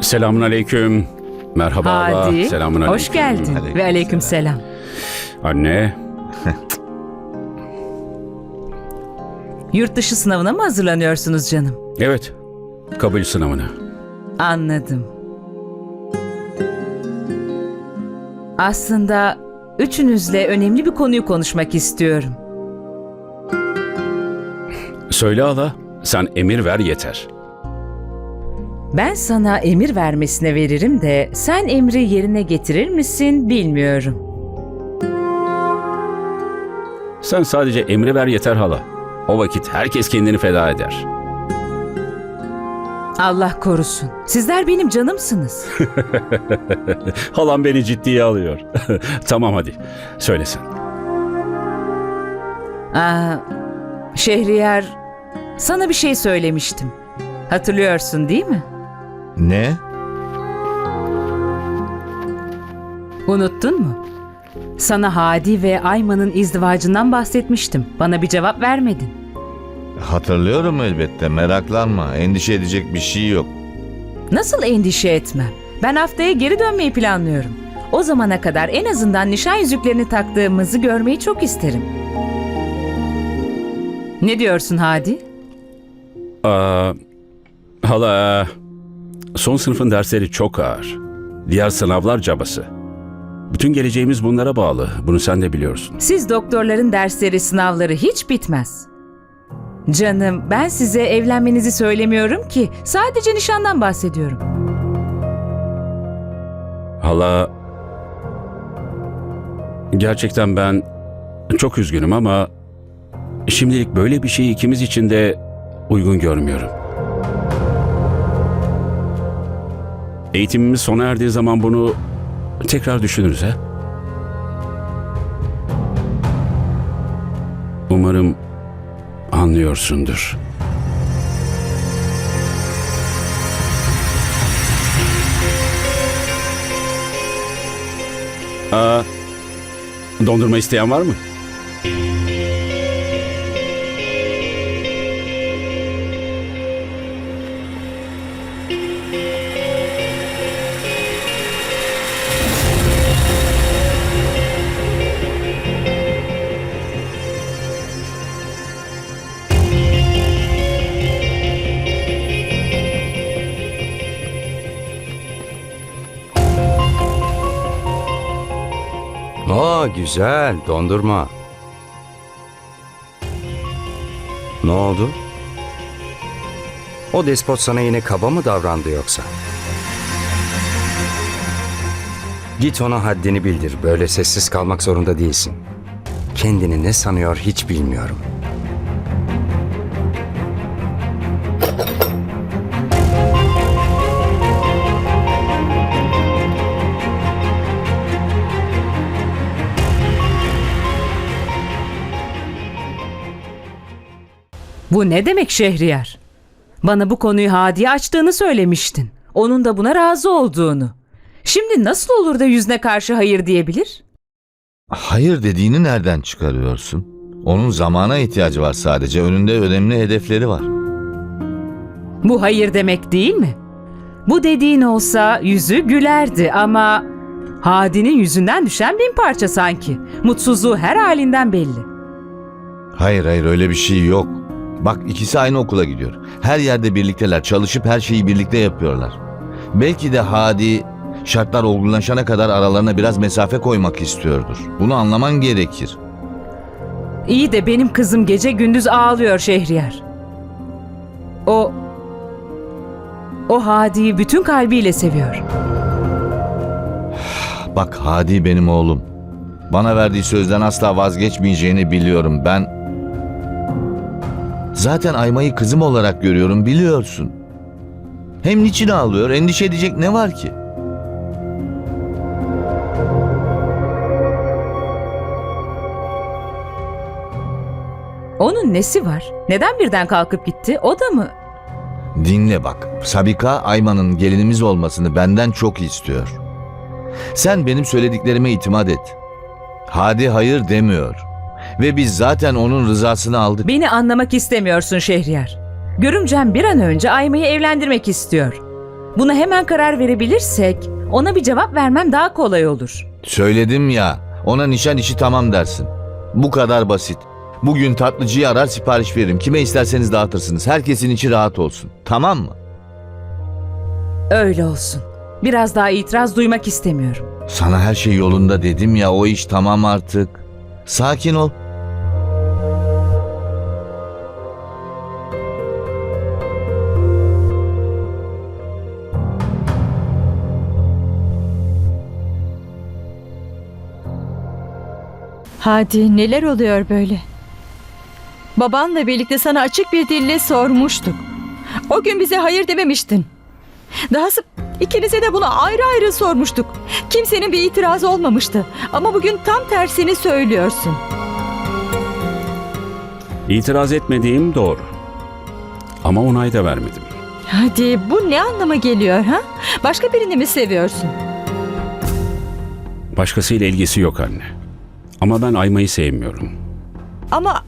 Selamun aleyküm. Merhaba abla. Hadi. Selamun aleyküm. Hoş geldin. Aleyküm Ve aleyküm selam. Anne. Yurt dışı sınavına mı hazırlanıyorsunuz canım? Evet. Kabul sınavına. Anladım. Aslında üçünüzle önemli bir konuyu konuşmak istiyorum. Söyle hala. Sen emir ver yeter. Ben sana emir vermesine veririm de sen emri yerine getirir misin bilmiyorum. Sen sadece emri ver yeter hala. O vakit herkes kendini feda eder. Allah korusun. Sizler benim canımsınız. Halam beni ciddiye alıyor. tamam hadi. Söyle sen. Aa, Şehriyar, sana bir şey söylemiştim. Hatırlıyorsun değil mi? Ne? Unuttun mu? Sana Hadi ve Ayman'ın izdivacından bahsetmiştim. Bana bir cevap vermedin. Hatırlıyorum elbette meraklanma endişe edecek bir şey yok. Nasıl endişe etmem? Ben haftaya geri dönmeyi planlıyorum. O zamana kadar en azından nişan yüzüklerini taktığımızı görmeyi çok isterim. Ne diyorsun Hadi? Aa, hala son sınıfın dersleri çok ağır. Diğer sınavlar cabası. Bütün geleceğimiz bunlara bağlı. Bunu sen de biliyorsun. Siz doktorların dersleri, sınavları hiç bitmez. Canım, ben size evlenmenizi söylemiyorum ki. Sadece nişandan bahsediyorum. Hala gerçekten ben çok üzgünüm ama şimdilik böyle bir şeyi ikimiz için de uygun görmüyorum. Eğitimimiz sona erdiği zaman bunu tekrar düşünürüz ha? Umarım anlıyorsundur. Aa, dondurma isteyen var mı? Güzel dondurma. Ne oldu? O despot sana yine kaba mı davrandı yoksa? Git ona haddini bildir. Böyle sessiz kalmak zorunda değilsin. Kendini ne sanıyor hiç bilmiyorum. Bu ne demek Şehriyar? Bana bu konuyu Hadi'ye açtığını söylemiştin. Onun da buna razı olduğunu. Şimdi nasıl olur da yüzüne karşı hayır diyebilir? Hayır dediğini nereden çıkarıyorsun? Onun zamana ihtiyacı var sadece önünde önemli hedefleri var. Bu hayır demek değil mi? Bu dediğin olsa yüzü gülerdi ama Hadi'nin yüzünden düşen bin parça sanki. Mutsuzluğu her halinden belli. Hayır hayır öyle bir şey yok. Bak ikisi aynı okula gidiyor. Her yerde birlikteler çalışıp her şeyi birlikte yapıyorlar. Belki de Hadi şartlar olgunlaşana kadar aralarına biraz mesafe koymak istiyordur. Bunu anlaman gerekir. İyi de benim kızım gece gündüz ağlıyor Şehriyar. O... O Hadi'yi bütün kalbiyle seviyor. Bak Hadi benim oğlum. Bana verdiği sözden asla vazgeçmeyeceğini biliyorum. Ben zaten Aymayı kızım olarak görüyorum biliyorsun. Hem niçin ağlıyor? Endişe edecek ne var ki? Onun nesi var? Neden birden kalkıp gitti? O da mı? Dinle bak. Sabika Ayman'ın gelinimiz olmasını benden çok istiyor. Sen benim söylediklerime itimat et. Hadi hayır demiyor. Ve biz zaten onun rızasını aldık. Beni anlamak istemiyorsun Şehriyar. Görümcem bir an önce Aymayı evlendirmek istiyor. Buna hemen karar verebilirsek ona bir cevap vermem daha kolay olur. Söyledim ya, ona nişan işi tamam dersin. Bu kadar basit. Bugün tatlıcıyı arar sipariş veririm. Kime isterseniz dağıtırsınız. Herkesin içi rahat olsun. Tamam mı? Öyle olsun. Biraz daha itiraz duymak istemiyorum. Sana her şey yolunda dedim ya o iş tamam artık. Sakin ol. Hadi neler oluyor böyle? Babanla birlikte sana açık bir dille sormuştuk. O gün bize hayır dememiştin. Dahası ikinize de bunu ayrı ayrı sormuştuk. Kimsenin bir itiraz olmamıştı. Ama bugün tam tersini söylüyorsun. İtiraz etmediğim doğru. Ama onay da vermedim. Hadi bu ne anlama geliyor ha? Başka birini mi seviyorsun? Başkasıyla ilgisi yok anne. Ama ben Ayma'yı sevmiyorum. Ama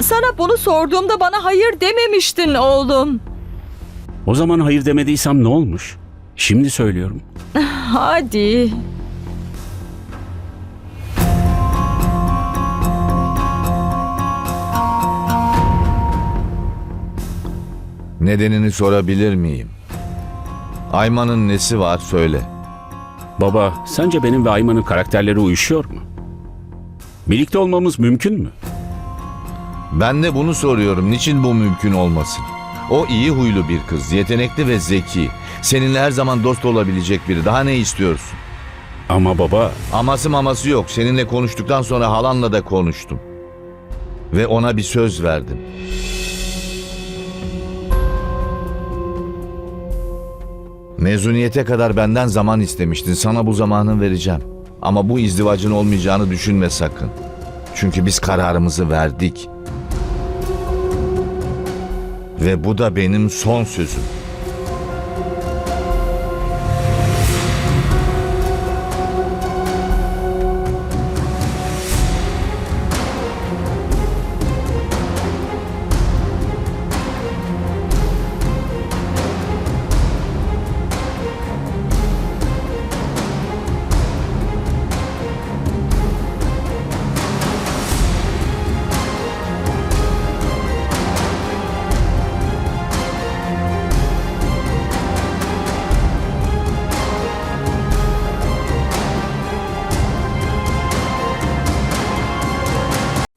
sana bunu sorduğumda bana hayır dememiştin oğlum. O zaman hayır demediysem ne olmuş? Şimdi söylüyorum. Hadi. Nedenini sorabilir miyim? Ayman'ın nesi var söyle. Baba, sence benim ve Ayman'ın karakterleri uyuşuyor mu? Birlikte olmamız mümkün mü? Ben de bunu soruyorum. Niçin bu mümkün olmasın? O iyi huylu bir kız, yetenekli ve zeki. Seninle her zaman dost olabilecek biri. Daha ne istiyorsun? Ama baba, Aması maması yok. Seninle konuştuktan sonra halanla da konuştum. Ve ona bir söz verdim. Mezuniyete kadar benden zaman istemiştin. Sana bu zamanı vereceğim. Ama bu izdivacın olmayacağını düşünme sakın. Çünkü biz kararımızı verdik. Ve bu da benim son sözüm.